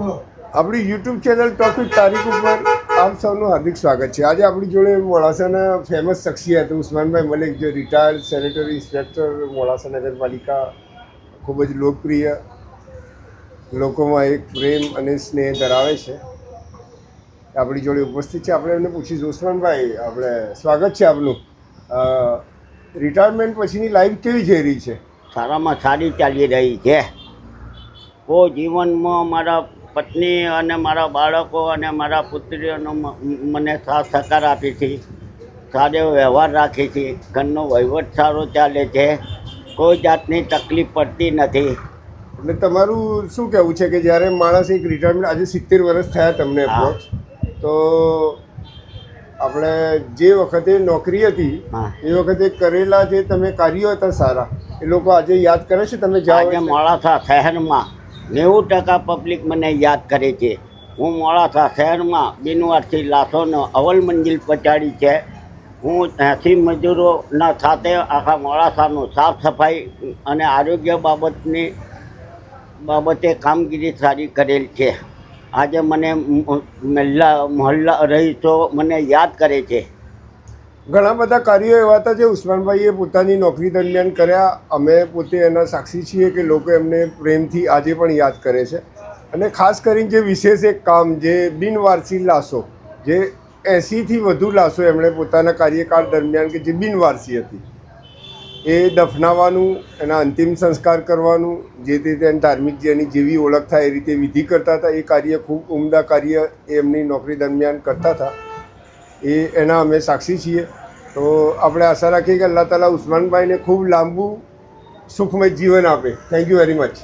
આપણી YouTube channel topic તારીખ ઉપર આપ સૌનું હાર્દિક સ્વાગત છે. આજે આપણી જોડે મોડાસાના ફેમસ શખ્સિયત ઉસ્માનભાઈ મલિક, જે રિટાયર્ડ સેનેટરી ઇન્સ્પેક્ટર મોડાસા નગરપાલિકા ખૂબ જ લોકપ્રિય લોકોમાં એક પ્રેમ અને સ્નેહ ધરાવે છે. આપણી જોડે ઉપસ્થિત છે. આપણે એમને પૂછીશું. ઉસ્માનભાઈ, આપણે સ્વાગત છે આપનું. રિટાયરમેન્ટ પછીની લાઈફ કેવી જઈ રહી છે? સારામાં સારી ચાલી રહી છે. કોઈ જીવનમાં મારા પત્ની અને મારા બાળકો અને મારા પુત્રીઓનો મને સાથ સહકાર આપી છે. સારો વ્યવહાર રાખે છે. ઘરનો વહીવટ સારો ચાલે છે. કોઈ જાતની તકલીફ પડતી નથી. એટલે તમારું શું કહેવું છે કે જ્યારે માણસ એક રિટાયરમેન્ટ આજે સિત્તેર વર્ષ થયા તમને તો આપણે જે વખતે નોકરી હતી. એ વખતે કરેલા જે તમે કાર્યો હતા સારા એ લોકો આજે યાદ કરે છે? તમે જાઓ? મોડાસા શહેરમાં નેવું ટકા પબ્લિક મને યાદ કરે છે. હું મોડાસા શહેરમાં બિનવારસી લાશોનો અવલ મંજિલ પહોંચાડી છે. હું ત્યાંથી મજૂરોના સાથે આખા મોડાસાનું સાફ સફાઈ અને આરોગ્ય બાબતની બાબતે કામગીરી સારી કરેલ છે. આજે મને મહિલા મહલ્લા રહીશો મને યાદ કરે છે. ઘણા બધા કાર્યો એવા હતા જે ઉસ્માનભાઈએ પોતાની નોકરી દરમિયાન કર્યા. અમે પોતે એના સાક્ષી છીએ કે લોકો એમને પ્રેમથી આજે પણ યાદ કરે છે. અને ખાસ કરીને જે વિશેષ એક કામ જે બિનવારસી લાશો, જે એંસીથી વધુ લાશો એમણે પોતાના કાર્યકાળ દરમિયાન કે જે બિનવારસી હતી, એ દફનાવવાનું, એના અંતિમ સંસ્કાર કરવાનું, જે તે તેની ધાર્મિક જેની જેવી ઓળખ થાય એ રીતે વિધિ કરતા હતા. એ કાર્ય ખૂબ ઉમદા કાર્ય એ એમની નોકરી દરમિયાન કરતા હતા. એ એના અમે સાક્ષી છીએ. તો આપણે આશા રાખીએ કે અલ્લાહ તાલા ઉસ્માનભાઈને ખૂબ લાંબુ સુખમય જીવન આપે. Thank you very much